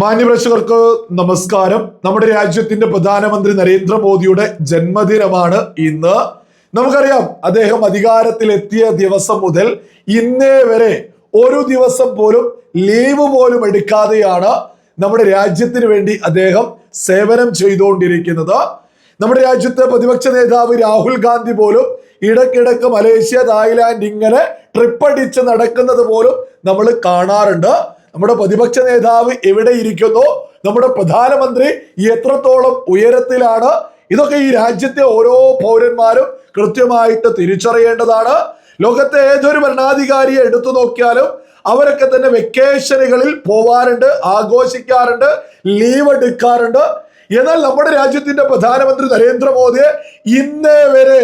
മാന്യപ്രേക്ഷകർക്ക് നമസ്കാരം. നമ്മുടെ രാജ്യത്തിന്റെ പ്രധാനമന്ത്രി നരേന്ദ്രമോദിയുടെ ജന്മദിനമാണ് ഇന്ന്. നമുക്കറിയാം അദ്ദേഹം അധികാരത്തിൽ അധികാരത്തിലെത്തിയ ദിവസം മുതൽ ഇന്നേ വരെ ഒരു ദിവസം പോലും ലീവ് പോലും എടുക്കാതെയാണ് നമ്മുടെ രാജ്യത്തിന് വേണ്ടി അദ്ദേഹം സേവനം ചെയ്തുകൊണ്ടിരിക്കുന്നത്. നമ്മുടെ രാജ്യത്തെ പ്രതിപക്ഷ നേതാവ് രാഹുൽ ഗാന്ധി പോലും ഇടക്കിടക്ക് മലേഷ്യ തായ്ലാന്റ് ഇങ്ങനെ ട്രിപ്പടിച്ച് നടക്കുന്നത് പോലും നമ്മൾ കാണാറുണ്ട്. നമ്മുടെ പ്രതിപക്ഷ നേതാവ് എവിടെ ഇരിക്കുന്നു? നമ്മുടെ പ്രധാനമന്ത്രി എത്രത്തോളം ഉയരത്തിലാണ്? ഇതൊക്കെ ഈ രാജ്യത്തെ ഓരോ പൗരന്മാരും കൃത്യമായിട്ട് തിരിച്ചറിയേണ്ടതാണ്. ലോകത്തെ ഏതൊരു ഭരണാധികാരിയെ എടുത്തു നോക്കിയാലും അവരൊക്കെ തന്നെ വെക്കേഷനുകളിൽ പോവാറുണ്ട് ആഘോഷിക്കാറുണ്ട് ലീവ് എടുക്കാറുണ്ട്. എന്നാൽ നമ്മുടെ രാജ്യത്തിന്റെ പ്രധാനമന്ത്രി നരേന്ദ്രമോദിയെ ഇന്നേ വരെ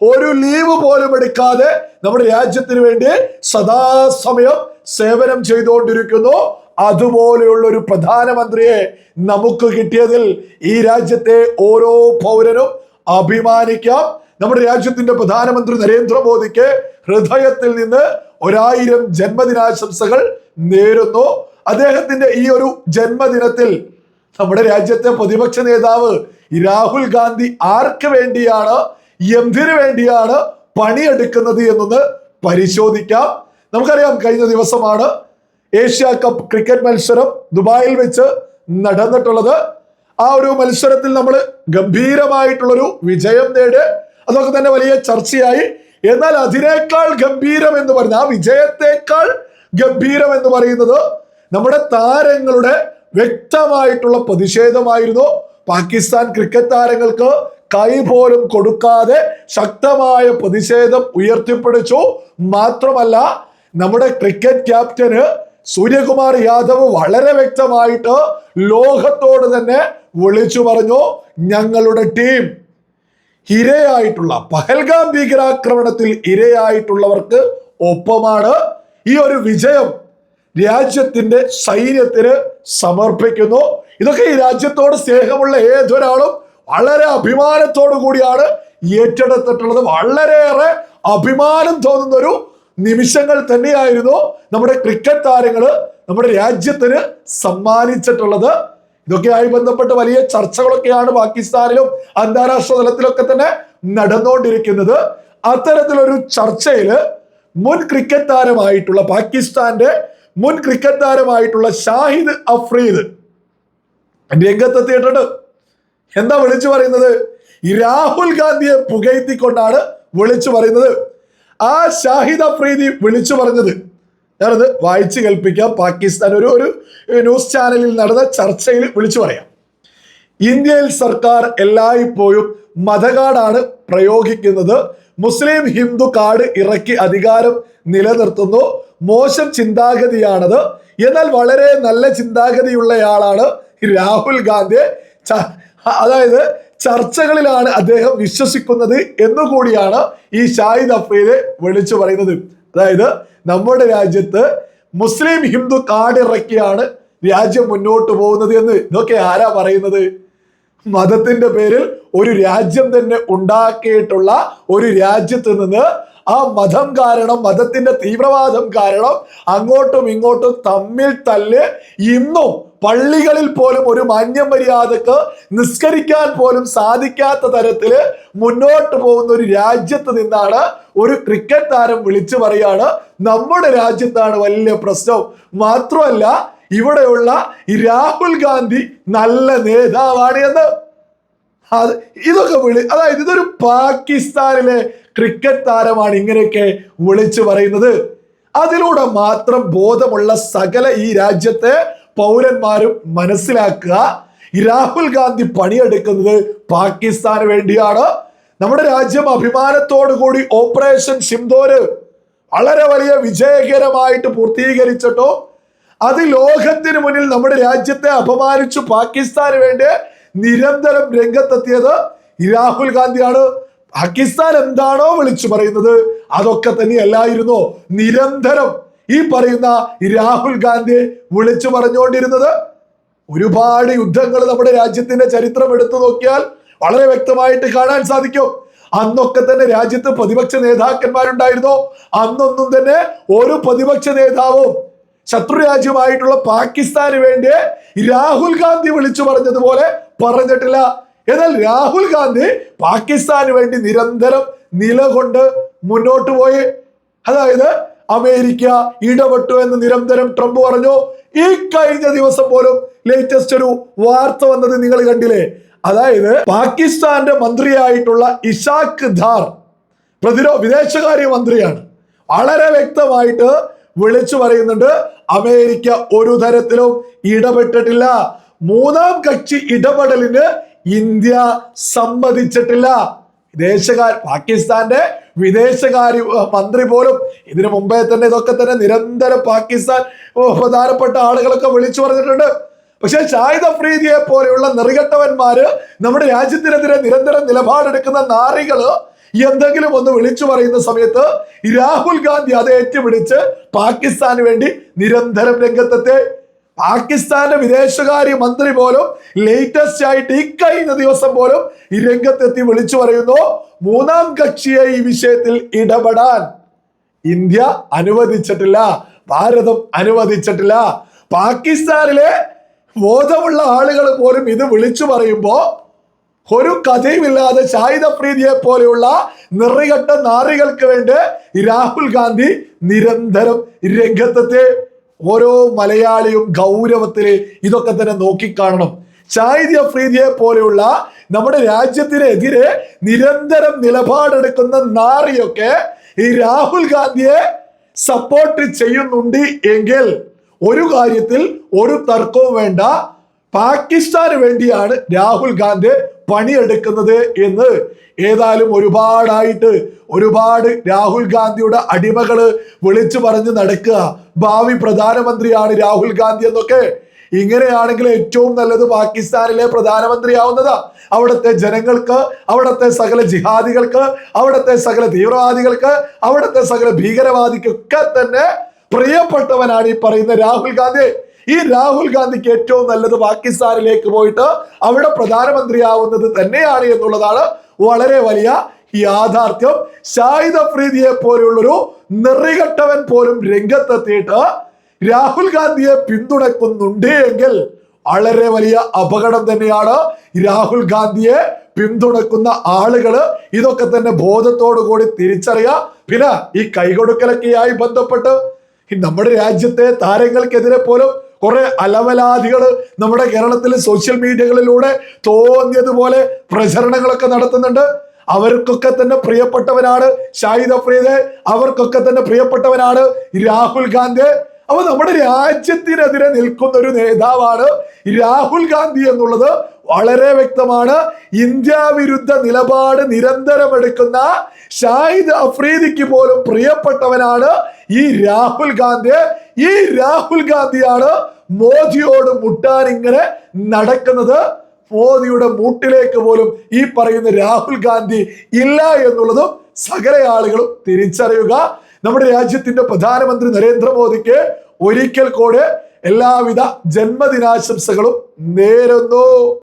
ഒരു ലീവ് പോലും എടുക്കാതെ നമ്മുടെ രാജ്യത്തിന് വേണ്ടി സദാസമയം സേവനം ചെയ്തുകൊണ്ടിരിക്കുന്നു. അതുപോലെയുള്ള ഒരു പ്രധാനമന്ത്രിയെ നമുക്ക് കിട്ടിയതിൽ ഈ രാജ്യത്തെ ഓരോ പൗരനും അഭിമാനിക്കാം. നമ്മുടെ രാജ്യത്തിന്റെ പ്രധാനമന്ത്രി നരേന്ദ്രമോദിക്ക് ഹൃദയത്തിൽ നിന്ന് ഒരായിരം ജന്മദിനാശംസകൾ നേരുന്നു. അദ്ദേഹത്തിന്റെ ഈ ഒരു ജന്മദിനത്തിൽ നമ്മുടെ രാജ്യത്തെ പ്രതിപക്ഷ നേതാവ് രാഹുൽ ഗാന്ധി ആർക്ക് വേണ്ടിയാണ് എന്തിനു വേണ്ടിയാണ് പണിയെടുക്കുന്നത് എന്നൊന്ന് പരിശോധിക്കാം. നമുക്കറിയാം കഴിഞ്ഞ ദിവസമാണ് ഏഷ്യ കപ്പ് ക്രിക്കറ്റ് മത്സരം ദുബായിൽ വെച്ച് നടന്നിട്ടുള്ളത്. ആ ഒരു മത്സരത്തിൽ നമ്മൾ ഗംഭീരമായിട്ടുള്ളൊരു വിജയം നേടി. അതൊക്കെ തന്നെ വലിയ ചർച്ചയായി. എന്നാൽ അതിനേക്കാൾ ഗംഭീരം എന്ന് പറഞ്ഞ ആ വിജയത്തെക്കാൾ ഗംഭീരം എന്ന് പറയുന്നത് നമ്മുടെ താരങ്ങളുടെ വ്യക്തമായിട്ടുള്ള പ്രതിഷേധമായിരുന്നു. പാകിസ്ഥാൻ ക്രിക്കറ്റ് താരങ്ങൾക്ക് കൈ പോലും കൊടുക്കാതെ ശക്തമായ പ്രതിഷേധം ഉയർത്തിപ്പിടിച്ചു. മാത്രമല്ല നമ്മുടെ ക്രിക്കറ്റ് ക്യാപ്റ്റന് സൂര്യകുമാർ യാദവ് വളരെ വ്യക്തമായിട്ട് ലോകത്തോട് തന്നെ വിളിച്ചു പറഞ്ഞു ഞങ്ങളുടെ ടീം ഇരയായിട്ടുള്ള പഹൽഗാം ഭീകരാക്രമണത്തിൽ ഇരയായിട്ടുള്ളവർക്ക് ഒപ്പമാണ്. ഈ ഒരു വിജയം രാജ്യത്തിന്റെ സൈന്യത്തിന് സമർപ്പിക്കുന്നു. ഇതൊക്കെ ഈ രാജ്യത്തോട് സ്നേഹമുള്ള ഏതൊരാളും വളരെ അഭിമാനത്തോടു കൂടിയാണ് ഏറ്റെടുത്തിട്ടുള്ളത്. വളരെയേറെ അഭിമാനം തോന്നുന്ന ഒരു നിമിഷങ്ങൾ തന്നെയായിരുന്നു നമ്മുടെ ക്രിക്കറ്റ് താരങ്ങൾ നമ്മുടെ രാജ്യത്തിന് സമ്മാനിച്ചിട്ടുള്ളത്. ഇതൊക്കെയായി ബന്ധപ്പെട്ട് വലിയ ചർച്ചകളൊക്കെയാണ് പാകിസ്ഥാനിലും അന്താരാഷ്ട്ര തലത്തിലൊക്കെ തന്നെ നടന്നുകൊണ്ടിരിക്കുന്നത്. അത്തരത്തിലൊരു ചർച്ചയിൽ മുൻ ക്രിക്കറ്റ് താരമായിട്ടുള്ള പാകിസ്ഥാന്റെ മുൻ ക്രിക്കറ്റ് താരമായിട്ടുള്ള ഷാഹിദ് അഫ്രീദ് രംഗത്തെത്തിയിട്ടുണ്ട്. എന്താ വിളിച്ചു പറയുന്നത്? രാഹുൽ ഗാന്ധിയെ പുകഴ്ത്തിക്കൊണ്ടാണ് വിളിച്ചു പറയുന്നത്. ആ ഷാഹിദ് അഫ്രീദി വിളിച്ചു പറഞ്ഞത്. ഞാനത് വായിച്ചു കേൾപ്പിക്കാം. പാകിസ്ഥാൻ ഒരു ഒരു ന്യൂസ് ചാനലിൽ നടന്ന ചർച്ചയിൽ വിളിച്ചു പറയാം. ഇന്ത്യയിൽ സർക്കാർ എല്ലായ്പ്പോഴും മതകാർഡാണ് പ്രയോഗിക്കുന്നത്. മുസ്ലിം ഹിന്ദു കാർഡ് ഇറക്കി അധികാരം നിലനിർത്തുന്നു. മോശം ചിന്താഗതിയാണത്. എന്നാൽ വളരെ നല്ല ചിന്താഗതിയുള്ളയാളാണ് രാഹുൽ ഗാന്ധി ച- അതായത് ചർച്ചകളിലാണ് അദ്ദേഹം വിശ്വസിക്കുന്നത് എന്നുകൂടിയാണ് ഈ ഷാഹിദ് അഫ്രീദ് വിളിച്ചു പറയുന്നത്. അതായത് നമ്മുടെ രാജ്യത്ത് മുസ്ലിം ഹിന്ദു കാടിറക്കിയാണ് രാജ്യം മുന്നോട്ട് പോകുന്നത് എന്ന്. ഇതൊക്കെ ആരാ പറയുന്നത്? മതത്തിന്റെ പേരിൽ ഒരു രാജ്യം തന്നെ ഉണ്ടാക്കിയിട്ടുള്ള ഒരു രാജ്യത്ത് നിന്ന് ആ മതം കാരണം മതത്തിന്റെ തീവ്രവാദം കാരണം അങ്ങോട്ടും ഇങ്ങോട്ടും തമ്മിൽ തല്ല് ഇന്നും പള്ളികളിൽ പോലും ഒരു മാന്യമര്യാദക്ക് നിസ്കരിക്കാൻ പോലും സാധിക്കാത്ത തരത്തിൽ മുന്നോട്ട് പോകുന്ന ഒരു രാജ്യത്ത് നിന്നാണ് ഒരു ക്രിക്കറ്റ് താരം വിളിച്ചു പറയാണ്. നമ്മുടെ രാജ്യത്താണ് വലിയ പ്രശ്നം. മാത്രമല്ല ഇവിടെയുള്ള രാഹുൽ ഗാന്ധി നല്ല നേതാവാണ് എന്ന്. അത് ഇതൊക്കെ വിളി അതായത് ഇതൊരു പാകിസ്ഥാനിലെ ക്രിക്കറ്റ് താരമാണ് ഇങ്ങനെയൊക്കെ വിളിച്ചു പറയുന്നത്. അതിലൂടെ മാത്രം ബോധമുള്ള സകല ഈ രാജ്യത്തെ പൗരന്മാരും മനസ്സിലാക്കുക. രാഹുൽ ഗാന്ധി പണിയെടുക്കുന്നത് പാകിസ്ഥാന് വേണ്ടിയാണ്. നമ്മുടെ രാജ്യം അഭിമാനത്തോടു കൂടി ഓപ്പറേഷൻ സിംദോര് വളരെ വലിയ വിജയകരമായിട്ട് പൂർത്തീകരിച്ചിട്ടോ അത് ലോകത്തിന് മുന്നിൽ നമ്മുടെ രാജ്യത്തെ അപമാനിച്ചു പാകിസ്ഥാന് വേണ്ടി നിരന്തരം രംഗത്തെത്തിയത് രാഹുൽ ഗാന്ധിയാണ്. പാകിസ്ഥാൻ എന്താണോ വിളിച്ചു പറയുന്നത് അതൊക്കെ തന്നെയല്ലായിരുന്നോ. നിരന്തരം ഈ പറയുന്ന രാഹുൽ ഗാന്ധി വിളിച്ചു പറഞ്ഞുകൊണ്ടിരുന്നത് ഒരുപാട് യുദ്ധങ്ങൾ നമ്മുടെ രാജ്യത്തിന്റെ ചരിത്രം എടുത്തു നോക്കിയാൽ വളരെ വ്യക്തമായിട്ട് കാണാൻ സാധിക്കും. അന്നൊക്കെ തന്നെ രാജ്യത്ത് പ്രതിപക്ഷ നേതാക്കന്മാരുണ്ടായിരുന്നു. അന്നൊന്നും തന്നെ ഒരു പ്രതിപക്ഷ നേതാവും ശത്രു രാജ്യമായിട്ടുള്ള പാകിസ്ഥാന് വേണ്ടി രാഹുൽ ഗാന്ധി വിളിച്ചു പറഞ്ഞതുപോലെ പറഞ്ഞിട്ടില്ല. എന്നാൽ രാഹുൽ ഗാന്ധി പാകിസ്ഥാന് വേണ്ടി നിരന്തരം നിലകൊണ്ട് മുന്നോട്ട് പോയി. അതായത് അമേരിക്ക ഇടപെട്ടു എന്ന് നിരന്തരം ട്രംപ് പറഞ്ഞു. ഈ കഴിഞ്ഞ ദിവസം പോലും ലേറ്റസ്റ്റ് ഒരു വാർത്ത വന്നത് നിങ്ങൾ കണ്ടില്ലേ? അതായത് പാകിസ്ഥാന്റെ മന്ത്രിയായിട്ടുള്ള ഇഷാഖ് ധാർ പ്രതിരോ വിദേശകാര്യ മന്ത്രിയാണ്. വളരെ വ്യക്തമായിട്ട് വിളിച്ചു പറയുന്നുണ്ട് അമേരിക്ക ഒരു തരത്തിലും ഇടപെട്ടിട്ടില്ല. മൂന്നാം കക്ഷി ഇടപെടലിന് ഇന്ത്യ സമ്മതിച്ചിട്ടില്ല. വിദേശകാര്യ പാകിസ്ഥാന്റെ വിദേശകാര്യ മന്ത്രി പോലും ഇതിനു മുമ്പേ തന്നെ ഇതൊക്കെ തന്നെ നിരന്തരം പാകിസ്ഥാൻ പ്രധാനപ്പെട്ട ആളുകളൊക്കെ വിളിച്ചു പറഞ്ഞിട്ടുണ്ട്. പക്ഷെ ഷാഹിദ് അഫ്രീദിയെ പോലെയുള്ള നെറികെട്ടവന്മാര് നമ്മുടെ രാജ്യത്തിനെതിരെ നിരന്തരം നിലപാടെടുക്കുന്ന നാറികൾ എന്തെങ്കിലും ഒന്ന് വിളിച്ചു പറയുന്ന സമയത്ത് രാഹുൽ ഗാന്ധി അത് ഏറ്റുപിടിച്ച് പാകിസ്ഥാന് വേണ്ടി നിരന്തരം രംഗത്തെത്തി. പാകിസ്ഥാന്റെ വിദേശകാര്യ മന്ത്രി പോലും ലേറ്റസ്റ്റ് ആയിട്ട് ഈ കഴിഞ്ഞ ദിവസം പോലും ഈ രംഗത്തെത്തി വിളിച്ചു പറയുന്നു മൂന്നാം കക്ഷിയെ ഈ വിഷയത്തിൽ ഇടപെടാൻ ഇന്ത്യ അനുവദിച്ചിട്ടില്ല ഭാരതം അനുവദിച്ചിട്ടില്ല. പാകിസ്ഥാനിലെ ബോധമുള്ള ആളുകൾ പോലും ഇത് വിളിച്ചു പറയുമ്പോ ഒരു കഥയുമില്ലാതെ ഷാഹിദ് അഫ്രീദിയെ പോലെയുള്ള നിറികെട്ട നാറികൾക്ക് വേണ്ടി രാഹുൽ ഗാന്ധി നിരന്തരം രംഗത്തെത്തി. ഓരോ മലയാളിയും ഗൗരവത്തിൽ ഇതൊക്കെ തന്നെ നോക്കിക്കാണണം. ഷാഹിദ് അഫ്രീദിയെ പോലെയുള്ള നമ്മുടെ രാജ്യത്തിനെതിരെ നിരന്തരം നിലപാടെടുക്കുന്ന നാറിയൊക്കെ ഈ രാഹുൽ ഗാന്ധിയെ സപ്പോർട്ട് ചെയ്യുന്നുണ്ട് എങ്കിൽ ഒരു കാര്യത്തിൽ ഒരു തർക്കവും വേണ്ട. പാകിസ്ഥാന് വേണ്ടിയാണ് രാഹുൽ ഗാന്ധി പണിയെടുക്കുന്നത് എന്ന്. ഏതായാലും ഒരുപാടായിട്ട് ഒരുപാട് രാഹുൽ ഗാന്ധിയുടെ അടിമകൾ വിളിച്ചു പറഞ്ഞ് നടക്കുക. ഭാവി പ്രധാനമന്ത്രിയാണ് രാഹുൽ ഗാന്ധി എന്നൊക്കെ. ഇങ്ങനെയാണെങ്കിൽ ഏറ്റവും നല്ലത് പാകിസ്ഥാനിലെ പ്രധാനമന്ത്രിയാവുന്നതാ. അവിടുത്തെ ജനങ്ങൾക്ക് അവിടുത്തെ സകല ജിഹാദികൾക്ക് അവിടുത്തെ സകല തീവ്രവാദികൾക്ക് അവിടുത്തെ സകല ഭീകരവാദിക്കൊക്കെ തന്നെ പ്രിയപ്പെട്ടവനാണ് ഈ പറയുന്ന രാഹുൽ ഗാന്ധി. ഈ രാഹുൽ ഗാന്ധിക്ക് ഏറ്റവും നല്ലത് പാകിസ്ഥാനിലേക്ക് പോയിട്ട് അവിടെ പ്രധാനമന്ത്രിയാവുന്നത് തന്നെയാണ് എന്നുള്ളതാണ് വളരെ വലിയ യാഥാർത്ഥ്യം ഷാഹിദ് അഫ്രീദിയെ പോലെയുള്ളൊരു നെറികെട്ടവൻ പോലും രംഗത്തെത്തിയിട്ട് രാഹുൽ ഗാന്ധിയെ പിന്തുണക്കുന്നുണ്ട് എങ്കിൽ വളരെ വലിയ അപകടം തന്നെയാണ് രാഹുൽ ഗാന്ധിയെ പിന്തുണക്കുന്ന ആളുകൾ ഇതൊക്കെ തന്നെ ബോധത്തോടു കൂടി തിരിച്ചറിയുക. പിന്നെ ഈ കൈകൊടുക്കലൊക്കെയായി ബന്ധപ്പെട്ട് നമ്മുടെ രാജ്യത്തെ താരങ്ങൾക്കെതിരെ പോലും കുറെ അലവലാദികൾ നമ്മുടെ കേരളത്തിലെ സോഷ്യൽ മീഡിയകളിലൂടെ തോന്നിയതുപോലെ പ്രചരണങ്ങളൊക്കെ നടത്തുന്നുണ്ട്. അവർക്കൊക്കെ തന്നെ പ്രിയപ്പെട്ടവനാണ് ഷാഹിദ് അഫ്രീദ്. അവർക്കൊക്കെ തന്നെ പ്രിയപ്പെട്ടവനാണ് രാഹുൽ ഗാന്ധി. അപ്പൊ നമ്മുടെ രാജ്യത്തിനെതിരെ നിൽക്കുന്ന ഒരു നേതാവാണ് രാഹുൽ ഗാന്ധി എന്നുള്ളത് വളരെ വ്യക്തമാണ്. ഇന്ത്യ വിരുദ്ധ നിലപാട് നിരന്തരം എടുക്കുന്ന ഷാഹിദ് അഫ്രീദിക്ക് പോലും പ്രിയപ്പെട്ടവനാണ് ഈ രാഹുൽ ഗാന്ധി. ഈ രാഹുൽ ഗാന്ധിയാണ് മോദിയോട് മുട്ടാൻ ഇങ്ങനെ നടക്കുന്നത്. മോദിയുടെ മൂട്ടിലേക്ക് പോലും ഈ പറയുന്ന രാഹുൽ ഗാന്ധി ഇല്ല എന്നുള്ളതും സകല ആളുകളും തിരിച്ചറിയുക. നമ്മുടെ രാജ്യത്തിന്റെ പ്രധാനമന്ത്രി നരേന്ദ്രമോദിക്ക് ഒരിക്കൽ കൂടെ എല്ലാവിധ ജന്മദിനാശംസകളും നേരുന്നു.